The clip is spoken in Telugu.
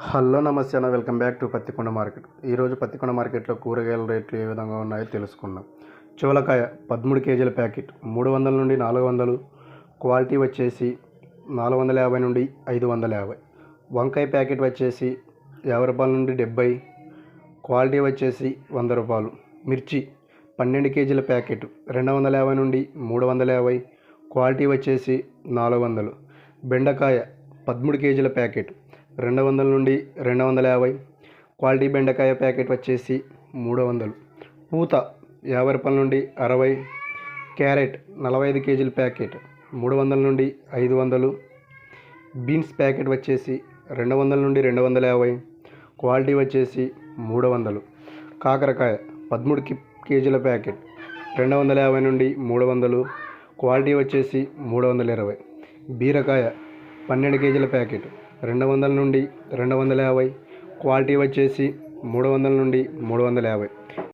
హలో నమస్తే అన్న welcome back to Pattikonda market. ఈరోజు పత్తికొండ మార్కెట్లో కూరగాయల రేట్లు ఏ విధంగా ఉన్నాయో తెలుసుకుందాం. చోలకాయ పదమూడు కేజీల ప్యాకెట్ మూడు వందల నుండి నాలుగు వందలు క్వాలిటీ వచ్చేసి నాలుగు వందల యాభై నుండి ఐదు వందల యాభై. వంకాయ ప్యాకెట్ వచ్చేసి యాభై రూపాయల నుండి డెబ్బై క్వాలిటీ వచ్చేసి వంద రూపాయలు. మిర్చి పన్నెండు కేజీల ప్యాకెట్ రెండు వందల యాభై నుండి మూడు వందల యాభై క్వాలిటీ వచ్చేసి నాలుగు వందలు. బెండకాయ పదమూడు కేజీల ప్యాకెట్ రెండు వందల నుండి రెండు వందల యాభై. క్వాలిటీ బెండకాయ ప్యాకెట్ వచ్చేసి మూడు వందలు. పూత యాభై రూపాయల నుండి అరవై. క్యారెట్ నలభై ఐదు కేజీల ప్యాకెట్ మూడు వందల నుండి ఐదు వందలు. బీన్స్ ప్యాకెట్ వచ్చేసి రెండు వందల నుండి రెండు వందల యాభై. క్వాలిటీ వచ్చేసి మూడు వందలు. కాకరకాయ పదమూడు కి కేజీల ప్యాకెట్ రెండు వందల యాభై నుండి మూడు వందలు. క్వాలిటీ వచ్చేసి మూడు వందల ఇరవై. బీరకాయ పన్నెండు కేజీల ప్యాకెట్ రెండు వందల నుండి రెండు వందల యాభై. క్వాలిటీ వచ్చేసి మూడు వందల నుండి మూడు వందల యాభై.